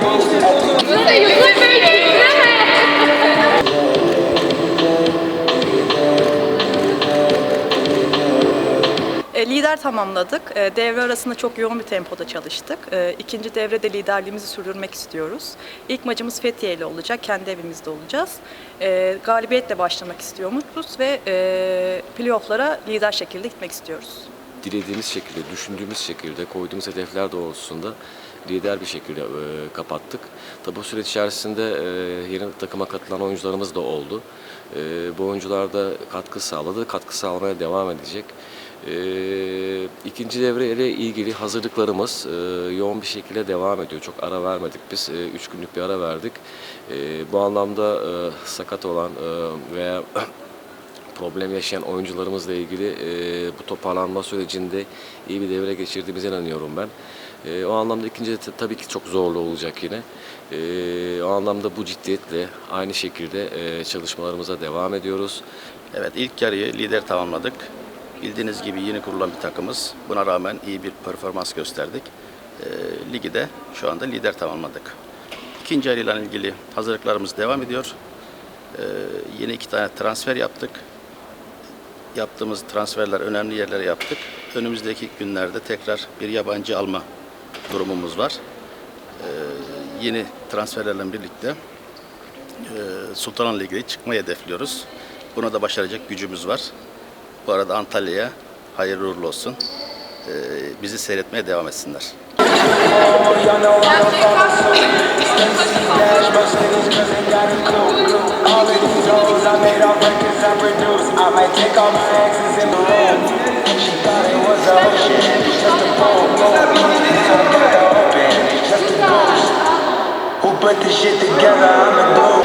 Make Lider tamamladık. E, Devre arasında çok yoğun bir tempoda çalıştık. E, İkinci devrede liderliğimizi sürdürmek istiyoruz. İlk maçımız Fethiye ile olacak. Kendi evimizde olacağız. E, Galibiyetle başlamak istiyormuşuz ve e, playofflara lider şekilde gitmek istiyoruz. dilediğimiz şekilde, düşündüğümüz şekilde, koyduğumuz hedefler doğrultusunda lider bir şekilde e, kapattık. Tabi bu süreç içerisinde e, yeni takıma katılan oyuncularımız da oldu. E, bu oyuncular da katkı sağladı, katkı sağlamaya devam edecek. E, ikinci devreyle ilgili hazırlıklarımız e, yoğun bir şekilde devam ediyor. Çok ara vermedik biz. E, üç günlük bir ara verdik. E, bu anlamda e, sakat olan e, veya problem yaşayan oyuncularımızla ilgili e, bu toparlanma sürecinde iyi bir devre geçirdiğimize inanıyorum ben. E, o anlamda ikinci de tabii ki çok zorlu olacak yine. E, o anlamda bu ciddiyetle aynı şekilde e, çalışmalarımıza devam ediyoruz. Evet ilk yarıyı lider tamamladık. Bildiğiniz gibi yeni kurulan bir takımız. Buna rağmen iyi bir performans gösterdik. Ee, ligi de şu anda lider tamamladık. İkinci yarıyla ilgili hazırlıklarımız devam ediyor. Ee, yeni iki tane transfer yaptık. Yaptığımız transferler önemli yerlere yaptık. Önümüzdeki günlerde tekrar bir yabancı alma durumumuz var. Ee, yeni transferlerle birlikte e, Sultanahmet Ligi'ne çıkmayı hedefliyoruz. Buna da başaracak gücümüz var. Bu arada Antalya'ya hayırlı uğurlu olsun. Ee, bizi seyretmeye devam etsinler. A a put this shit together? I'm the glue.